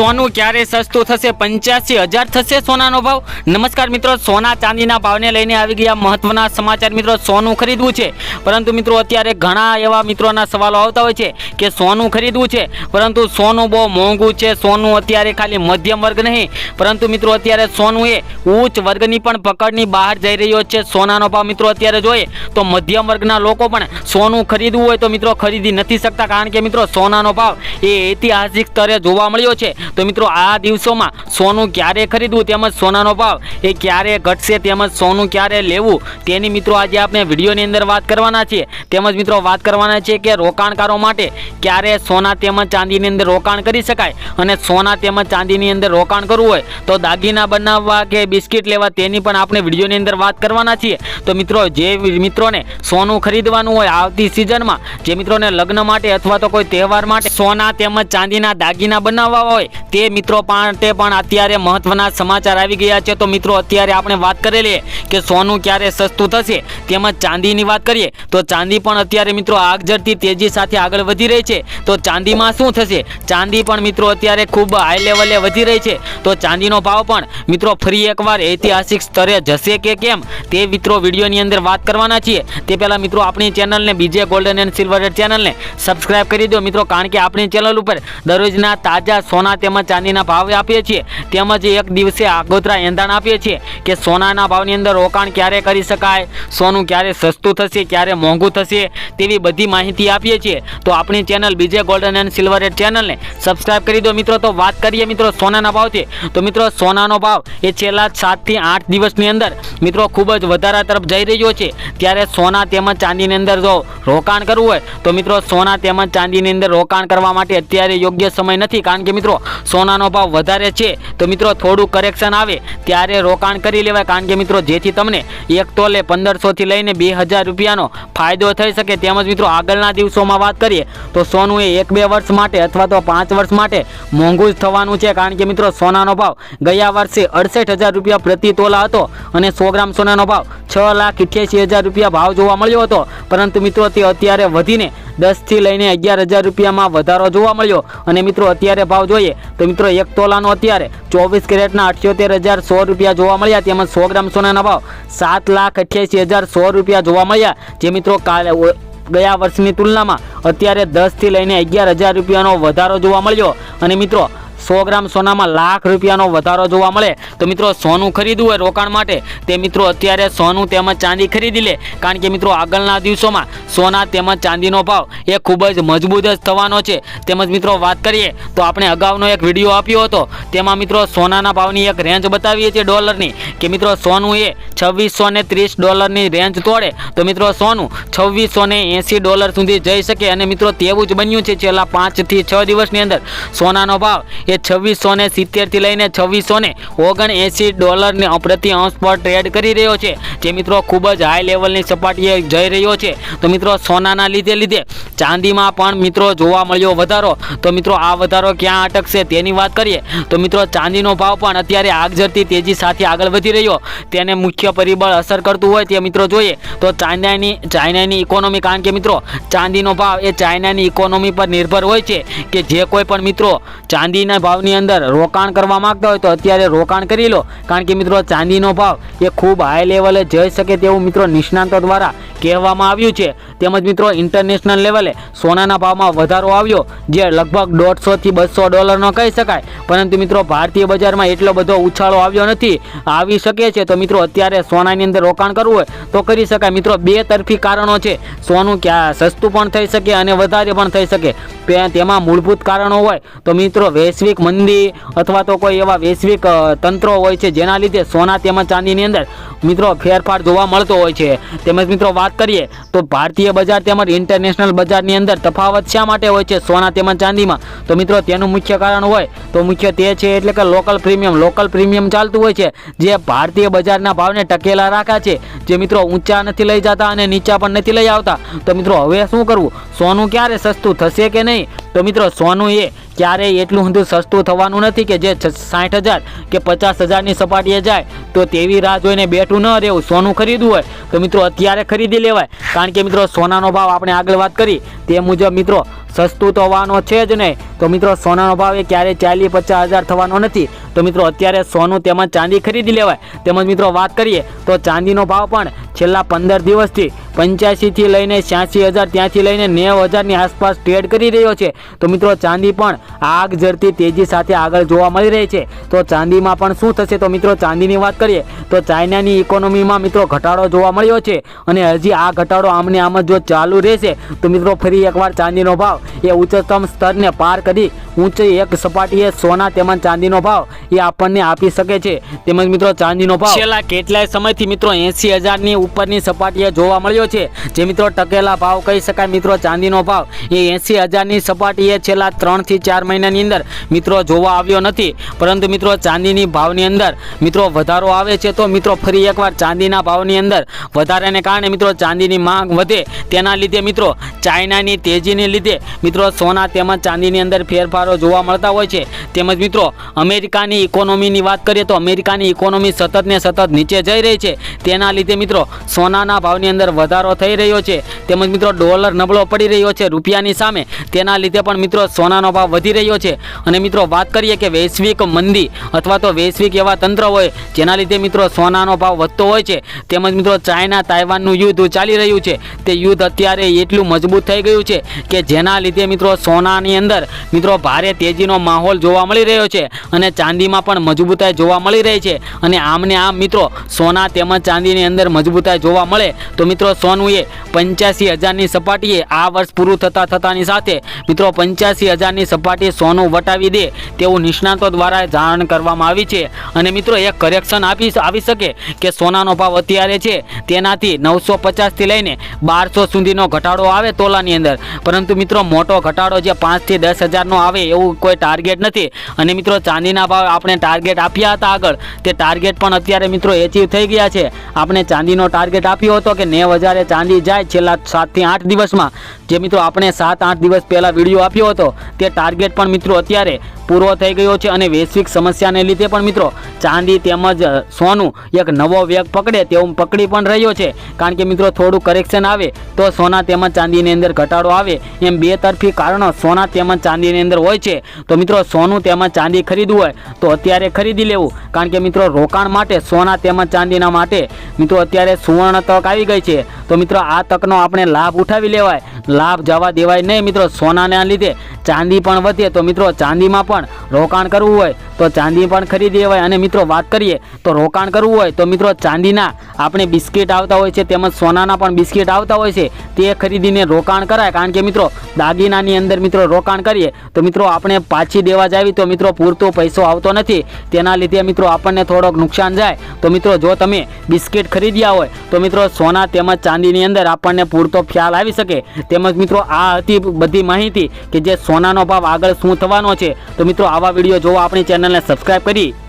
સોનું ક્યારે સસ્તું થશે? પંચ્યાસી હજાર થશે સોનાનો ભાવ. નમસ્કાર મિત્રો, સોના ચાંદીના ભાવને લઈને આવી ગયા મહત્વના સમાચાર. મિત્રો, સોનું ખરીદવું છે. પરંતુ મિત્રો, અત્યારે ઘણા એવા મિત્રોના સવાલો આવતા હોય છે કે સોનું ખરીદવું છે. પરંતુ સોનું બહુ મોંઘું છે. સોનું અત્યારે ખાલી મધ્યમ વર્ગ નહીં. પરંતુ મિત્રો, અત્યારે સોનું એ ઉચ્ચ વર્ગની પણ પકડની બહાર જઈ રહ્યો છે. સોનાનો ભાવ મિત્રો અત્યારે જોઈએ તો મધ્યમ વર્ગના લોકો પણ સોનું ખરીદવું હોય તો મિત્રો ખરીદી નથી શકતા. કારણ કે મિત્રો, સોનાનો ભાવ એ ઐતિહાસિક સ્તરે જોવા મળ્યો છે. તો મિત્રો, આ દિવસોમાં સોનું ક્યારે ખરીદવું તેમજ સોનાનો ભાવ એ ક્યારે ઘટશે તેમજ સોનું ક્યારે લેવું તેની મિત્રો આજે આપણે વિડીયોની અંદર વાત કરવાના છીએ. તેમજ મિત્રો, વાત કરવાના છે કે રોકાણકારો માટે ક્યારે સોના તેમજ ચાંદીની અંદર રોકાણ કરી શકાય અને સોના તેમજ ચાંદીની અંદર રોકાણ કરવું હોય તો દાગીના બનાવવા કે બિસ્કિટ લેવા તેની પણ આપણે વિડીયોની અંદર વાત કરવાના છીએ. તો મિત્રો, જે મિત્રોને સોનું ખરીદવાનું હોય આવતી સિઝનમાં, જે મિત્રોને લગ્ન માટે અથવા તો કોઈ તહેવાર માટે સોના તેમજ ચાંદીના દાગીના બનાવવા હોય તે મિત્રો માટે પણ અત્યારે મહત્વના સમાચાર આવી ગયા છે. તો મિત્રો, અત્યારે આપણે વાત કરેલી કે સોનું ક્યારે સસ્તું થશે તેમજ ચાંદીની વાત કરીએ, તો ચાંદી પણ અત્યારે મિત્રો આગજરતી તેજી સાથે આગળ વધી રહી છે. તો ચાંદીમાં શું થશે? ચાંદી પણ મિત્રો અત્યારે ખૂબ હાઈ લેવલે વધી રહી છે. તો ચાંદીનો ભાવ પણ મિત્રો ફરી એકવાર ઐતિહાસિક સ્તરે જશે કે કેમ તે મિત્રો વિડીયોની અંદર વાત કરવાના છીએ. તે પહેલાં મિત્રો આપણી ચેનલને બીજે ગોલ્ડન એન્ડ સિલ્વર ચેનલને સબસ્ક્રાઈબ કરી દો મિત્રો, કારણ કે આપણી ચેનલ ઉપર દરરોજના તાજા સોના તેમજ ચાંદીના ભાવ આપીએ છીએ. તેમજ એક દિવસે આગોતરા એંધાણ આપીએ છીએ કે સોનાના ભાવની અંદર રોકાણ ક્યારે કરી શકાય, સોનું ક્યારે સસ્તું થશે, ક્યારે મોંઘું થશે તેવી બધી માહિતી આપીએ છીએ. તો આપણી ચેનલ બીજે ગોલ્ડન એન્ડ સિલ્વર ચેનલને સબસ્ક્રાઈબ કરી દો. મિત્રો, તો વાત કરીએ મિત્રો સોનાના ભાવથી. તો મિત્રો, સોનાનો ભાવ એ છેલ્લા સાતથી આઠ દિવસની અંદર મિત્રો ખૂબ જ વધારા તરફ જઈ રહ્યો છે. ત્યારે સોના તેમજ ચાંદીની અંદર જો રોકાણ કરવું હોય, તો મિત્રો સોના તેમજ ચાંદીની અંદર રોકાણ કરવા માટે અત્યારે યોગ્ય સમય નથી. કારણ કે મિત્રો સોનાનો ભાવ વધારે છે તો મિત્રો થોડું કરેક્શન આવે. ત્યારે રોકાણ કરી લેવાય. કારણ કે મિત્રો જેથી તમને એક તોલે પંદરસોથી લઈને બે હજાર રૂપિયાનો ફાયદો થઈ શકે તેમજ મિત્રો આગળના દિવસોમાં વાત કરીએ તો સોનું એ એક બે વર્ષ માટે અથવા તો પાંચ વર્ષ માટે મોંઘું જ થવાનું છે. કારણ કે મિત્રો સોનાનો ભાવ ગયા વર્ષે અડસઠ હજાર રૂપિયા પ્રતિ તોલા હતો અને સો ગ્રામ સોનાનો ભાવ છ લાખ અઠ્યાસી હજાર રૂપિયા ભાવ જોવા મળ્યો હતો. પરંતુ મિત્રો, તે અત્યારે વધીને દસથી લઈને અગિયાર હજાર રૂપિયામાં વધારો જોવા મળ્યો. અને મિત્રો, અત્યારે ભાવ જોઈએ તો મિત્રો, એક તોલાનો અત્યારે ચોવીસ કેરેટના અઠ્યોતેર હજાર સો રૂપિયા જોવા મળ્યા. તેમજ સો ગ્રામ સોનાના ભાવ સાત લાખ અઠ્યાસી હજાર સો રૂપિયા જોવા મળ્યા. જે મિત્રો, કાલે ગયા વર્ષની તુલનામાં અત્યારે દસથી લઈને અગિયાર હજાર રૂપિયાનો વધારો જોવા મળ્યો. અને મિત્રો સો ગ્રામ સોનામાં લાખ રૂપિયાનો વધારો જોવા મળે. તો મિત્રો, સોનું ખરીદવું હોય રોકાણ માટે, તે મિત્રો અત્યારે સોનું તેમજ ચાંદી ખરીદી લે. કારણ કે મિત્રો, આગળના દિવસોમાં સોના તેમજ ચાંદીનો ભાવ એ ખૂબ જ મજબૂત જ થવાનો છે. તેમજ મિત્રો, વાત કરીએ તો આપણે અગાઉનો એક વીડિયો આપ્યો હતો. તેમાં મિત્રો, સોનાના ભાવની એક રેન્જ બતાવીએ છીએ ડોલરની. કે મિત્રો, સોનું એ છવ્વીસો ને ત્રીસ ડોલરની રેન્જ તોડે. તો મિત્રો, સોનું છવ્વીસો ને એંસી ડોલર સુધી જઈ શકે. અને મિત્રો, તેવું જ બન્યું છે છેલ્લા પાંચથી છ દિવસની અંદર. સોનાનો ભાવ એ છવ્વીસો ને સિત્તેરથી લઈને છવ્વીસો ને ઓગણ એંસી ડોલરની પ્રતિ અંશ પર ટ્રેડ કરી રહ્યો છે. જે મિત્રો ખૂબ જ હાઈ લેવલની સપાટીએ જઈ રહ્યો છે. તો મિત્રો સોનાના લીધે લીધે ચાંદીમાં પણ મિત્રો જોવા મળ્યો વધારો. તો મિત્રો આ વધારો ક્યાં અટકશે તેની વાત કરીએ. તો મિત્રો ચાંદીનો ભાવ પણ અત્યારે આગજરતી તેજી સાથે આગળ વધી રહ્યો. તેને મુખ્ય પરિબળ અસર કરતું હોય તે મિત્રો જોઈએ. તો ચાઇનાની ચાઇનાની ઇકોનોમી કારણ કે મિત્રો ચાંદીનો ભાવ એ ચાઇનાની ઇકોનોમી પર નિર્ભર હોય છે કે જે કોઈ પણ મિત્રો ચાંદીના ભાવની અંદર રોકાણ કરવા માંગતા હોય તો અત્યારે રોકાણ કરી લો. કારણ કે મિત્રો ચાંદીનો ભાવ એ ખૂબ હાઈ લેવલે જઈ શકે તેવું મિત્રો નિષ્ણાંતો દ્વારા કહેવામાં આવ્યું છે. તેમજ મિત્રો ઇન્ટરનેશનલ લેવલે સોનાના ભાવમાં વધારો આવ્યો, જે લગભગ દોઢસોથી બસો ડોલરનો કહી શકાય. પરંતુ મિત્રો, ભારતીય બજારમાં એટલો બધો ઉછાળો આવ્યો નથી. આવી શકે છે તો મિત્રો, અત્યારે સોનાની અંદર રોકાણ કરવું હોય તો કરી શકાય. મિત્રો, બે તરફી કારણો છે. સોનું ક્યાં સસ્તું પણ થઈ શકે અને વધારે પણ થઈ શકે. તેમાં મૂળભૂત કારણો હોય તો મિત્રો, વૈશ્વિક મંદી અથવા તો કોઈ એવા વૈશ્વિક તંત્રો હોય છે જેના લીધે સોના તેમજ ચાંદીની અંદર મિત્રો, ફેરફાર જોવા મળતો હોય છે. તેમજ મિત્રો વાત કરીએ તો ભારતીય બજાર તેમજ ઇન્ટરનેશનલ બજારની અંદર તફાવત શા માટે હોય છે સોના તેમજ ચાંદીમાં? તો મિત્રો, તેનું મુખ્ય કારણ હોય તો મુખ્ય તે છે એટલે કે લોકલ પ્રીમિયમ લોકલ પ્રીમિયમ ચાલતું હોય છે, જે ભારતીય બજારના ભાવને ટકેલા રાખ્યા છે, જે મિત્રો ઊંચા નથી લઈ જતા અને નીચા પણ નથી લઈ આવતા. તો મિત્રો, હવે શું કરવું? સોનું ક્યારે સસ્તું થશે કે નહીં? તો મિત્રો, સોનું એ ક્યારેય એટલું બધું સસ્તું થવાનું નથી કે જે સાઠ હજાર કે પચાસ હજારની સપાટીએ જાય, તો તેવી રાહ જોઈને બેઠું ન રહેવું, સોનું ખરીદવું હોય તો મિત્રો, અત્યારે ખરીદી લેવાય. કારણ કે મિત્રો, સોનાનો ભાવ આપણે આગળ વાત કરી, તે મુજબ મિત્રો સસ્તું તો હોવાનો છે જ નહીં. તો મિત્રો, સોનાનો ભાવ એ ક્યારેય ચાલીસ પચાસ હજાર થવાનો નથી. તો મિત્રો, અત્યારે સોનું તેમજ ચાંદી ખરીદી લેવાય. તેમજ મિત્રો, વાત કરીએ તો ચાંદીનો ભાવ પણ છેલ્લા પંદર દિવસથી પંચ્યાસીથી લઈને છ્યાસી હજાર ત્યાંથી લઈને નેવ હજારની આસપાસ ટ્રેડ કરી રહ્યો છે. તો મિત્રો, ચાંદી પણ આગ ઝરતી તેજી સાથે આગળ જોવા મળી રહી છે. તો ચાંદીમાં પણ શું થશે? તો મિત્રો, ચાંદીની વાત કરીએ તો ચાઇનાની ઇકોનોમીમાં મિત્રો, ઘટાડો જોવા મળ્યો છે. અને હજી આ ઘટાડો આમને આમ જ જો ચાલુ રહેશે, તો મિત્રો, ફરી એકવાર ચાંદીનો ભાવ એ ઉચ્ચતમ સ્તરને પાર કરી ઊંચી એક સપાટીએ સોના તેમજ ચાંદીનો ભાવ એ આપણને આપી શકે છે. તેમજ મિત્રો, ચાંદીનો ભાવ છેલ્લા કેટલાય સમયથી મિત્રો એંસી હજારની ઉપરની સપાટીએ જોવા મળ્યો છે. જે મિત્રો ટકેલા ભાવ કહી શકાય. મિત્રો, ચાંદીનો ભાવ એ એંસી હજારની સપાટીએ છેલ્લા ત્રણથી ચાર મહિનાની અંદર મિત્રો જોવા આવ્યો નથી. પરંતુ મિત્રો, ચાંદીની ભાવની અંદર મિત્રો વધારો આવે છે, તો મિત્રો ફરી એકવાર ચાંદીના ભાવની અંદર વધારાને કારણે મિત્રો ચાંદીની માંગ વધે. તેના લીધે મિત્રો, ચાઇનાની તેજીને લીધે મિત્રો સોના તેમજ ચાંદીની અંદર ફેરફારો જોવા મળતા હોય છે. તેમજ મિત્રો, અમેરિકાની ઇકોનોમીની વાત કરીએ તો અમેરિકાની ઇકોનોમી સતત ને સતત નીચે જઈ રહી છે. તેના લીધે મિત્રો, સોનાના ભાવની અંદર વધારો થઈ રહ્યો છે. તેમજ મિત્રો, ડોલર નબળો પડી રહ્યો છે રૂપિયાની સામે. તેના લીધે પણ મિત્રો, સોનાનો ભાવ વધી રહ્યો છે. અને મિત્રો, વાત કરીએ કે વૈશ્વિક મંદી અથવા તો વૈશ્વિક એવા તંત્ર હોય, જેના લીધે મિત્રો સોનાનો ભાવ વધતો હોય છે. તેમજ મિત્રો, ચાઇના તાઇવાનનું યુદ્ધ ચાલી રહ્યું છે. તે યુદ્ધ અત્યારે એટલું મજબૂત થઈ ગયું છે કે જેના લીધે મિત્રો, સોનાની અંદર મિત્રો ભારે તેજીનો માહોલ જોવા મળી રહ્યો છે અને ચાંદીમાં પણ મજબૂતાઈ જોવા મળી રહી છે. અને આમને આમ મિત્રો સોના તેમજ ચાંદીની અંદર મજબૂતાઈ જોવા મળે તો મિત્રો સોનું એ પંચ્યાસી હજારની સપાટીએ આ વર્ષ પૂરું થતાં થતાની સાથે મિત્રો પંચ્યાસી હજારની સપાટી સોનું વટાવી દે તેવું નિષ્ણાતો દ્વારા જાણ કરવામાં આવી છે. અને મિત્રો એક કરેક્શન આપી આવી શકે કે સોનાનો ભાવ અત્યારે છે તેનાથી નવસો પચાસથી લઈને બારસો સુધીનો ઘટાડો આવે તોલાની અંદર. પરંતુ મિત્રો મોટો ઘટાડો જે પાંચથી દસ હજારનો આવે એવું કોઈ ટાર્ગેટ નથી. અને મિત્રો ચાંદીના ભાવ આપણે ટાર્ગેટ આપ્યા હતા આગળ. તે ટાર્ગેટ પણ અત્યારે મિત્રો એચીવ થઈ ગયા છે. આપણે ચાંદીનો ટાર્ગેટ આપ્યો હતો કે નેવ હજારે ચાંદી જાય છેલ્લા સાતથી આઠ દિવસમાં. જે મિત્રો આપણે સાત આઠ દિવસ પહેલાં વીડિયો આપ્યો હતો. તે ટાર્ગેટ પણ મિત્રો અત્યારે પૂરો થઈ ગયો છે અને વૈશ્વિક સમસ્યાને લીધે પણ મિત્રો ચાંદી તેમજ સોનું એક નવો વેગ પકડે તેવું પકડી પણ રહ્યો છે. કારણ કે મિત્રો થોડું કરેક્શન આવે તો સોના તેમજ ચાંદીની અંદર ઘટાડો આવે એમ બે તરફી કારણો સોના તેમજ ચાંદીની અંદર હોય છે. તો મિત્રો સોનું તેમજ ચાંદી ખરીદવું હોય તો અત્યારે ખરીદી લેવું. કારણ કે મિત્રો રોકાણ માટે સોના તેમજ ચાંદીના માટે મિત્રો અત્યારે સુવર્ણ તક આવી ગઈ છે. તો મિત્રો આ તકનો આપણે લાભ ઉઠાવી લેવાય. લાભ જવા દેવાય નહીં મિત્રો સોનાના લીધે. ચાંદી પણ વધે તો મિત્રો ચાંદીમાં પણ રોકાણ કરવું હોય તો ચાંદી પણ ખરીદી હોય અને મિત્રો વાત કરીએ તો રોકાણ કરવું હોય તો મિત્રો ચાંદીના આપણે બિસ્કિટ આવતા હોય છે, તેમજ સોનાના પણ બિસ્કિટ આવતા હોય છે, તે ખરીદીને રોકાણ કરાય. કારણ કે મિત્રો દાગીનાની અંદર મિત્રો રોકાણ કરીએ તો મિત્રો આપણે પાછી દેવા જાવી તો મિત્રો પૂરતો પૈસો આવતો નથી. તેના લીધે મિત્રો આપણને થોડોક નુકસાન જાય. તો મિત્રો જો તમે બિસ્કિટ ખરીદ્યા હોય તો મિત્રો સોના તેમજ ચાંદીની અંદર આપણને પૂરતો ખ્યાલ આવી શકે. તેમજ મિત્રો આ હતી બધી માહિતી કે જે સોનાનો ભાવ આગળ શું થવાનો છે. તો મિત્રો આવા વીડિયો જોવા આપણી ચેનલને સબસ્ક્રાઈબ કરી